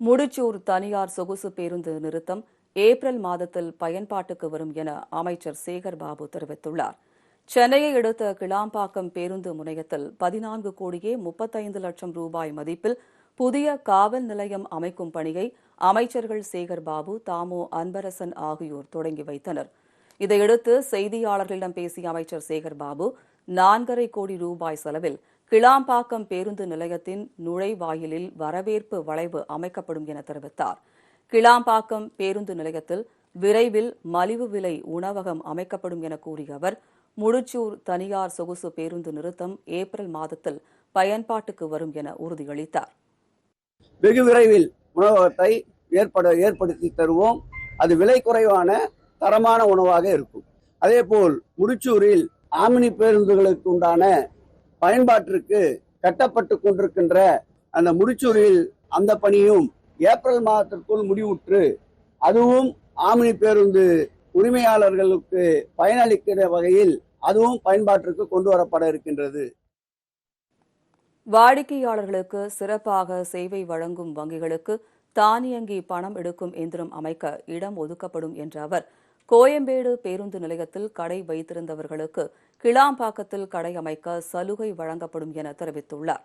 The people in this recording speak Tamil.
முடிச்சூர் தனியார் சொகுசு பேருந்து நிறுத்தம் ஏப்ரல் மாதத்தில் பயன்பாட்டுக்கு வரும் என அமைச்சர் சேகர் பாபு தெரிவித்துள்ளார். சென்னையை அடுத்த கிளாம்பாக்கம் பேருந்து முனையத்தில் பதினான்கு கோடியே முப்பத்தைந்து லட்சம் ரூபாய் மதிப்பில் புதிய காவல் நிலையம் அமைக்கும் பணியை அமைச்சர்கள் சேகர் பாபு தாமோ அன்பரசன் ஆகியோர் தொடங்கி வைத்தனர். இதையடுத்து செய்தியாளர்களிடம் பேசிய அமைச்சர் சேகர் பாபு நான்கரை கோடி ரூபாய் செலவில் கிளாம்பாக்கம் பேருந்து நிலையத்தின் நுழைவாயிலில் வரவேற்பு வளைவு அமைக்கப்படும் என தெரிவித்தார். கிளாம்பாக்கம் பேருந்து நிலையத்தில் விரைவில் மலிவு விலை உணவகம் அமைக்கப்படும் என கூறிய அவர் முடிச்சூர் தனியார் சொகுசு பேருந்து நிறுத்தம் ஏப்ரல் மாதத்தில் பயன்பாட்டுக்கு வரும் என உறுதியளித்தார். வெகு விரைவில் உணவகத்தை ஏற்பட ஏற்படுத்தி தருவோம். அது விலை குறைவான தரமான உணவாக இருக்கும். அதே போல் முடிச்சூரில் ஆமினி பேருந்துகளுக்கு உண்டான பயன்பாட்டிற்கு கட்டப்பட்டு கொண்டிருக்கின்ற அந்த முடிச்சூரில் அந்த பணியும் ஏப்ரல் மாதத்திற்குள் முடிவுற்று அதுவும் ஆமினி பேருந்து உரிமையாளர்களுக்கு பயனளிக்கிற வகையில் அதுவும் பயன்பாட்டிற்கு கொண்டு வரப்பட இருக்கின்றது. வாடிக்கையாளர்களுக்கு சிறப்பாக சேவை வழங்கும் வங்கிகளுக்கு தானியங்கி பணம் எடுக்கும் எந்திரம் அமைக்க இடம் ஒதுக்கப்படும் என்ற அவர் கோயம்பேடு பேருந்து நிலையத்தில் கடை வைத்திருந்தவர்களுக்கு கிளாம்பாக்கத்தில் கடை அமைக்க சலுகை வழங்கப்படும் என தெரிவித்துள்ளார்.